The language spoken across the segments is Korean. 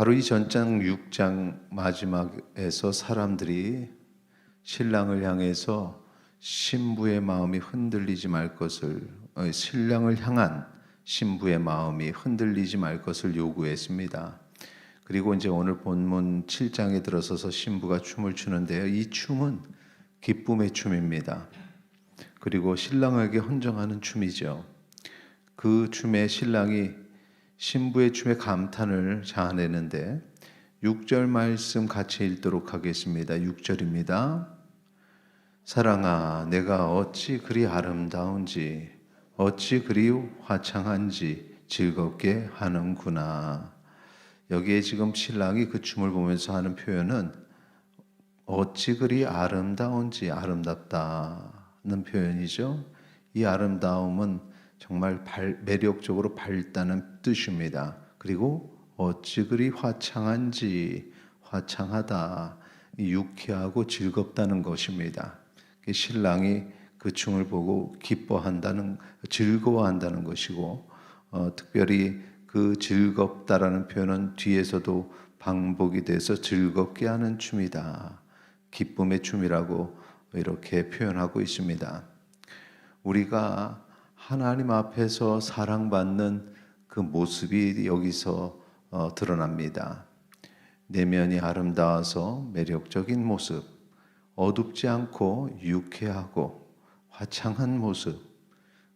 바로 이 전장 6장 마지막에서 사람들이 신랑을 향해서 신부의 마음이 흔들리지 말 것을 어, 신랑을 향한 신부의 마음이 흔들리지 말 것을 요구했습니다. 그리고 이제 오늘 본문 7장에 들어서서 신부가 춤을 추는데요. 이 춤은 기쁨의 춤입니다. 그리고 신랑에게 헌정하는 춤이죠. 그 춤에 신랑이 신부의 춤에 감탄을 자아내는데 6절 말씀 같이 읽도록 하겠습니다. 6절입니다. 사랑아, 내가 어찌 그리 아름다운지, 어찌 그리 화창한지 즐겁게 하는구나. 여기에 지금 신랑이 그 춤을 보면서 하는 표현은 어찌 그리 아름다운지 아름답다는 표현이죠. 이 아름다움은 정말 발, 매력적으로 밝다는 뜻입니다. 그리고 어찌 그리 화창한지 화창하다, 유쾌하고 즐겁다는 것입니다. 신랑이 그 춤을 보고 기뻐한다는 즐거워한다는 것이고 어, 특별히 그 즐겁다라는 표현은 뒤에서도 반복이 돼서 즐겁게 하는 춤이다. 기쁨의 춤이라고 이렇게 표현하고 있습니다. 우리가 하나님 앞에서 사랑받는 그 모습이 여기서 어, 드러납니다. 내면이 아름다워서 매력적인 모습, 어둡지 않고 유쾌하고 화창한 모습,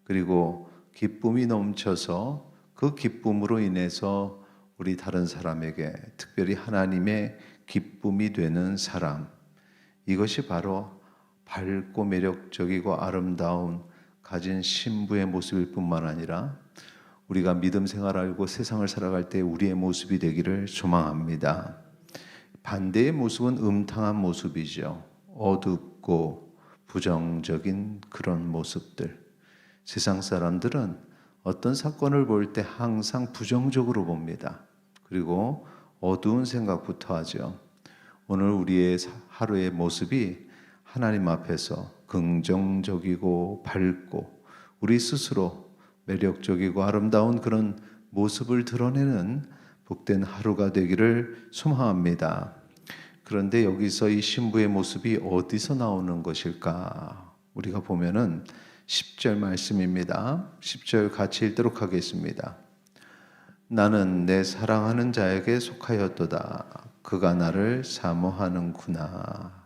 그리고 기쁨이 넘쳐서 그 기쁨으로 인해서 우리 다른 사람에게 특별히 하나님의 기쁨이 되는 사람, 이것이 바로 밝고 매력적이고 아름다운 가진 신부의 모습일 뿐만 아니라 우리가 믿음 생활 알고 세상을 살아갈 때 우리의 모습이 되기를 소망합니다. 반대의 모습은 음탕한 모습이죠. 어둡고 부정적인 그런 모습들. 세상 사람들은 어떤 사건을 볼 때 항상 부정적으로 봅니다. 그리고 어두운 생각부터 하죠. 오늘 우리의 하루의 모습이 하나님 앞에서 긍정적이고 밝고 우리 스스로 매력적이고 아름다운 그런 모습을 드러내는 복된 하루가 되기를 소망합니다. 그런데 여기서 이 신부의 모습이 어디서 나오는 것일까? 우리가 보면은 10절 말씀입니다. 10절 같이 읽도록 하겠습니다. 나는 내 사랑하는 자에게 속하였도다. 그가 나를 사모하는구나.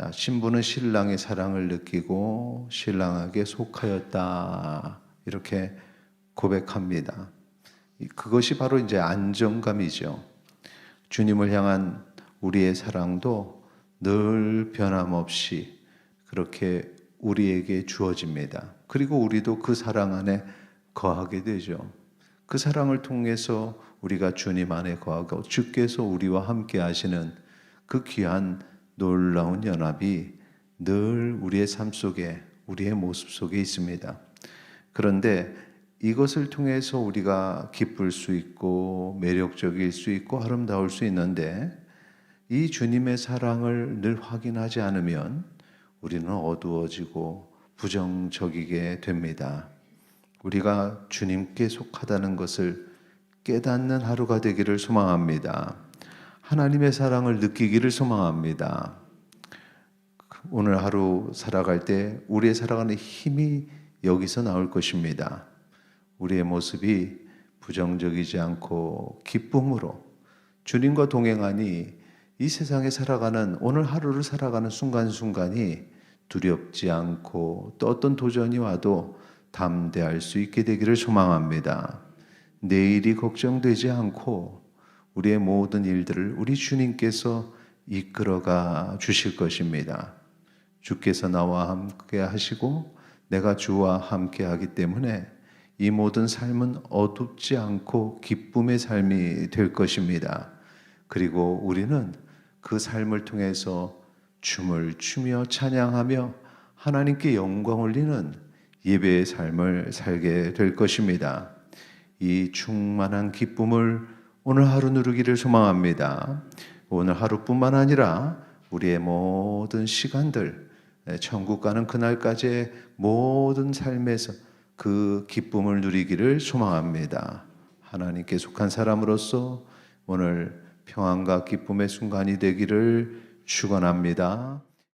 자, 신부는 신랑의 사랑을 느끼고 신랑에게 속하였다. 이렇게 고백합니다. 그것이 바로 이제 안정감이죠. 주님을 향한 우리의 사랑도 늘 변함없이 그렇게 우리에게 주어집니다. 그리고 우리도 그 사랑 안에 거하게 되죠. 그 사랑을 통해서 우리가 주님 안에 거하고 주께서 우리와 함께 하시는 그 귀한 놀라운 연합이 늘 우리의 삶 속에 우리의 모습 속에 있습니다. 그런데 이것을 통해서 우리가 기쁠 수 있고 매력적일 수 있고 아름다울 수 있는데 이 주님의 사랑을 늘 확인하지 않으면 우리는 어두워지고 부정적이게 됩니다. 우리가 주님께 속하다는 것을 깨닫는 하루가 되기를 소망합니다. 하나님의 사랑을 느끼기를 소망합니다. 오늘 하루 살아갈 때 우리의 살아가는 힘이 여기서 나올 것입니다. 우리의 모습이 부정적이지 않고 기쁨으로 주님과 동행하니 이 세상에 살아가는 오늘 하루를 살아가는 순간순간이 두렵지 않고 또 어떤 도전이 와도 담대할 수 있게 되기를 소망합니다. 내일이 걱정되지 않고 우리의 모든 일들을 우리 주님께서 이끌어가 주실 것입니다. 주께서 나와 함께 하시고 내가 주와 함께 하기 때문에 이 모든 삶은 어둡지 않고 기쁨의 삶이 될 것입니다. 그리고 우리는 그 삶을 통해서 춤을 추며 찬양하며 하나님께 영광 올리는 예배의 삶을 살게 될 것입니다. 이 충만한 기쁨을 오늘 하루 누르기를 소망합니다. 오늘 하루뿐만 아니라 우리의 모든 시간들, 천국 가는 그날까지의 모든 삶에서 그 기쁨을 누리기를 소망합니다. 하나님께 속한 사람으로서 오늘 평안과 기쁨의 순간이 되기를 축원합니다.